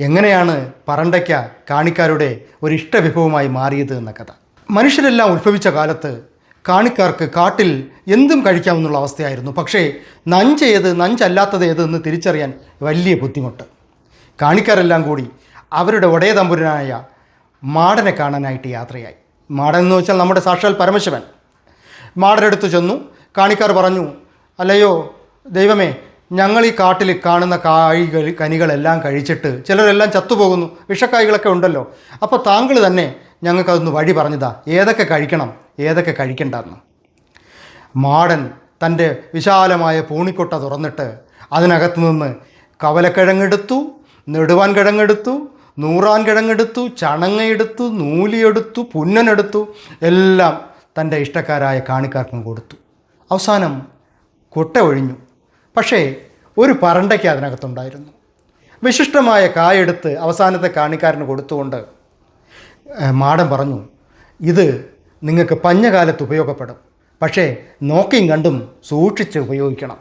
എങ്ങനെയാണ് പറണ്ടയ്ക്ക കാണിക്കാരുടെ ഒരു ഇഷ്ടവിഭവമായി മാറിയത് എന്ന കഥ. മനുഷ്യരെല്ലാം ഉത്ഭവിച്ച കാലത്ത് കാണിക്കാർക്ക് കാട്ടിൽ എന്തും കഴിക്കാമെന്നുള്ള അവസ്ഥയായിരുന്നു. പക്ഷേ നഞ്ച് നഞ്ചല്ലാത്തത് ഏത് എന്ന് തിരിച്ചറിയാൻ വലിയ ബുദ്ധിമുട്ട്. കാണിക്കാരെല്ലാം കൂടി അവരുടെ ഒടയ തമ്പുരനായ മാടനെ കാണാനായിട്ട് യാത്രയായി. മാടൻ എന്ന് വെച്ചാൽ നമ്മുടെ സാക്ഷാൽ പരമശിവൻ. മാടനടുത്ത് ചെന്നു. കാണിക്കാർ പറഞ്ഞു അല്ലയോ ദൈവമേ ഞങ്ങൾ ഈ കാട്ടിൽ കാണുന്ന കായ്കൾ കനികളെല്ലാം കഴിച്ചിട്ട് ചിലരെല്ലാം ചത്തുപോകുന്നു. വിഷക്കായ്കളൊക്കെ ഉണ്ടല്ലോ. അപ്പോൾ താങ്കൾ തന്നെ ഞങ്ങൾക്കതൊന്ന് വഴി പറഞ്ഞതാ. ഏതൊക്കെ കഴിക്കണം ഏതൊക്കെ കഴിക്കണ്ടെന്ന്. മാടൻ തന്റെ വിശാലമായ പൂണിക്കൊട്ട തുറന്നിട്ട് അതിനകത്ത് നിന്ന് കവലക്കിഴങ്ങെടുത്തു നെടുവാൻ കിഴങ്ങെടുത്തു നൂറാൻ കിഴങ്ങെടുത്തു ചണങ്ങയെടുത്തു നൂലിയെടുത്തു പുന്നനെടുത്തു എല്ലാം തന്റെ ഇഷ്ടക്കാരായ കാണിക്കാർക്കും കൊടുത്തു. അവസാനം കൊട്ട ഒഴിഞ്ഞു. പക്ഷേ ഒരു പറണ്ടയ്ക്ക് അതിനകത്തുണ്ടായിരുന്നു. വിശിഷ്ടമായ കായെടുത്ത് അവസാനത്തെ കാണിക്കാരന് കൊടുത്തുകൊണ്ട് മാടം പറഞ്ഞു ഇത് നിങ്ങൾക്ക് പഞ്ഞകാലത്ത് ഉപയോഗപ്പെടും. പക്ഷേ നോക്കിയും കണ്ടും സൂക്ഷിച്ച് ഉപയോഗിക്കണം.